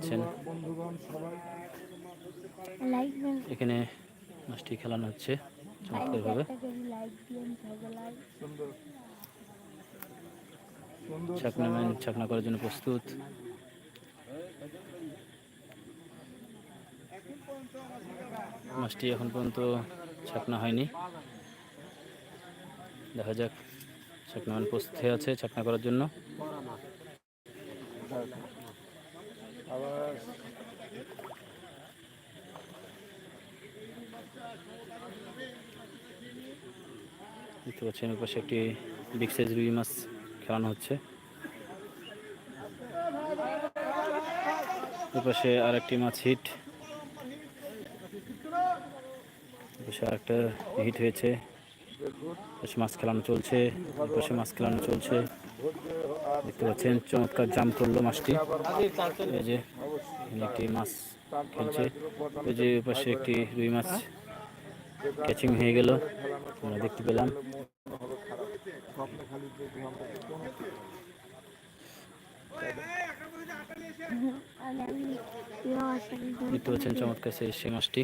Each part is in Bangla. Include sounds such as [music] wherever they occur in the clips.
পাচ্ছেন বন্ধুগণ সবাই। লাইক দেন। এখানে মাছটি খেলানো হচ্ছে চমৎকারভাবে। ছাকনা ম্যান ছাকনা করার জন্য প্রস্তুত। মাছটি এখন পর্যন্ত ছাকনা হয়নি। দেখা যাক ছাকনা ম্যান প্রস্তুত হয়ে আছে ছাকনা করার জন্য। আবার দেখতে পাচ্ছেন পাশে একটি বিগ সাইজ রুই মাছ খেলানো হচ্ছে। ওই পাশে আর একটি মাছ হিট ওই পাশে আর একটা হিট হয়েছে মাছ খেলানো চলছে। ওই পাশে মাছ খেলানো চলছে। দেখতে পাচ্ছেন চমৎকার জাম করল মাছটি। এই যে একটি মাছ খেলছে। ওই যে পাশে একটি রুই মাছ ক্যাচিং হয়ে গেল। আমরা দেখতে পেলাম। দেখতে পাচ্ছেন চমৎকার সেই মাছটি।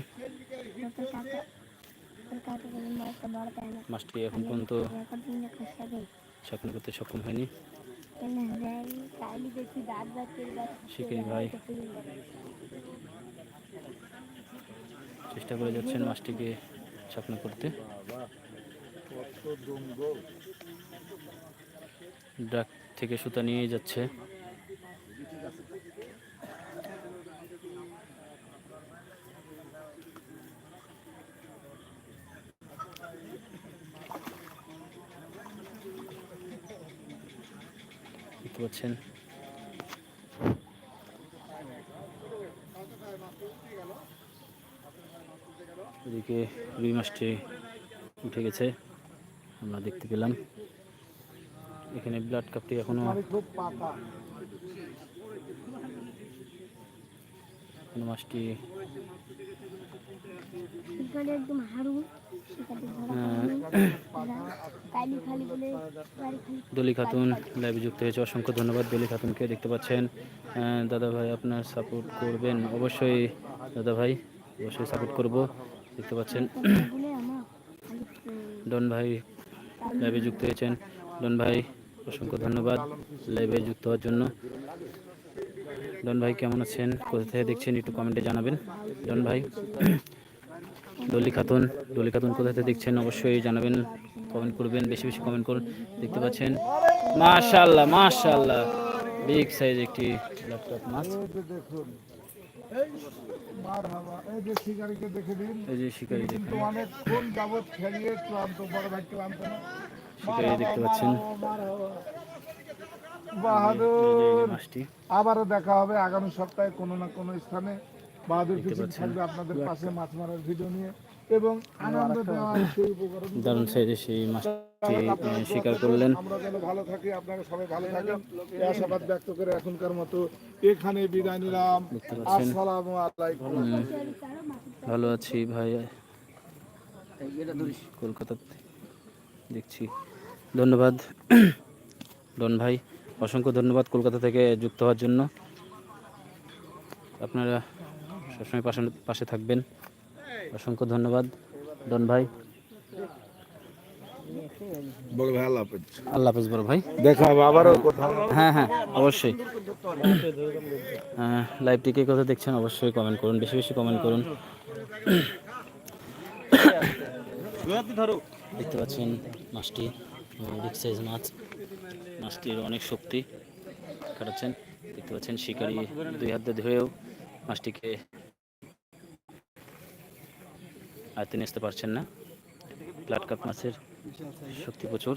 মাছটি এখন পর্যন্ত ছাকনা করতে সক্ষম হয়নি। ভাই। চেষ্টা করে যাচ্ছেন মাছটিকে স্বপ্ন করতে। ডাক থেকে সুতা নিয়ে যাচ্ছে। দেখতে পাচ্ছেন। এদিকে রুই মাছটি উঠে গেছে আমরা দেখতে পেলাম। এখানে ব্লাড কাপটি এখনও খুব মাছটি একদম হারু খালি [coughs] দলি খাতুন লাইভে যুক্ত হয়েছে অসংখ্য ধন্যবাদ। দলি খাতুনকে দেখতে পাচ্ছেন। দাদা ভাই আপনার সাপোর্ট করবেন? অবশ্যই দাদা ভাই অবশ্যই সাপোর্ট করব। দেখতে পাচ্ছেন। [coughs] ডন ভাই লাইভে যুক্ত হয়েছেন। ডন ভাই অসংখ্য ধন্যবাদ। লাইভে যুক্ত হওয়ার জন্য। ডন ভাই কেমন আছেন? কোথা থেকে দেখছেন একটু কমেন্টে জানাবেন। ডন ভাই ডলি খাতুন ডলি খাতুন কোথা থেকে দেখছেন অবশ্যই জানাবেন কমেন্ট করবেন, বেশি বেশি কমেন্ট করুন দেখতে পাচ্ছেন। মাশাআল্লাহ মাশাআল্লাহ বিগ সাইজ একটি ল্যাপটপ মাছ। শিকারি দেখতে পাচ্ছেন। বাহাদুর। আবারও দেখা হবে আগামী সপ্তাহে কোনো না কোনো স্থানে। বাহাদুর ফিশিং থাকবে আপনাদের পাশে মাছ মারার ভিডিও নিয়ে। এবং আনন্দ দেওয়ার সেই উপকরণ দারুণ সাইজে সেই মাছটি শিকার করলেন। আমরা যেন ভালো থাকি আপনারা সবাই ভালো থাকেন। এই আশাবাদ ব্যক্ত করে এখনকার মতো এখানে বিদায় নিলাম। আসসালামু আলাইকুম। ভালো আছি ভাই। কলকাতাতে দেখছি। ধন্যবাদ। [clears throat] ডন ভাই। অসংখ্য ধন্যবাদ কলকাতা থেকে যুক্ত হওয়ার জন্য। আপনারা সবসময় পাশে পাশে থাকবেন। অসংখ্য ধন্যবাদ। ডন ভাই। ভাই আল্লাহ হাফিজ। বড় ভাই। দেখা হবে আবারও হ্যাঁ হ্যাঁ অবশ্যই। লাইভটি কে কথা দেখছেন অবশ্যই কমেন্ট করুন বেশি বেশি কমেন্ট করুন। [coughs] দেখতে পাচ্ছেন মাছটি বিগ সাইজ মাছ। মাছটির অনেক শক্তি কাটাচ্ছেন। দেখতে পাচ্ছেন শিকারি দুই হাত ধরেও মাছটিকে আয়তে নিয়ে আসতে পারছেন না। কাপ মাছের শক্তি প্রচুর।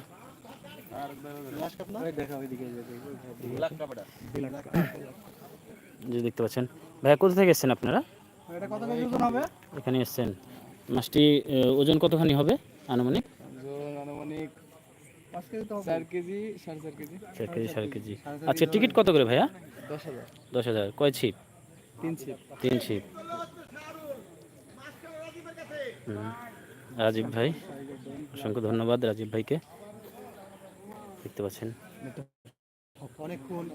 যে দেখতে পাচ্ছেন ভাইয়া কোথা থেকে এসেছেন আপনারা? এখানে এসেছেন। মাছটি ওজন কতখানি হবে আনুমানিক? কেজি কেজি সাড়ে কেজি। আচ্ছা টিকিট কত করে ভাইয়া? দশ হাজার। কয় ছিপ? তিন ছিপ। হুম। রাজীব ভাই অসংখ্য ধন্যবাদ রাজীব ভাইকে। দেখতে পাচ্ছেন। অনেকক্ষণ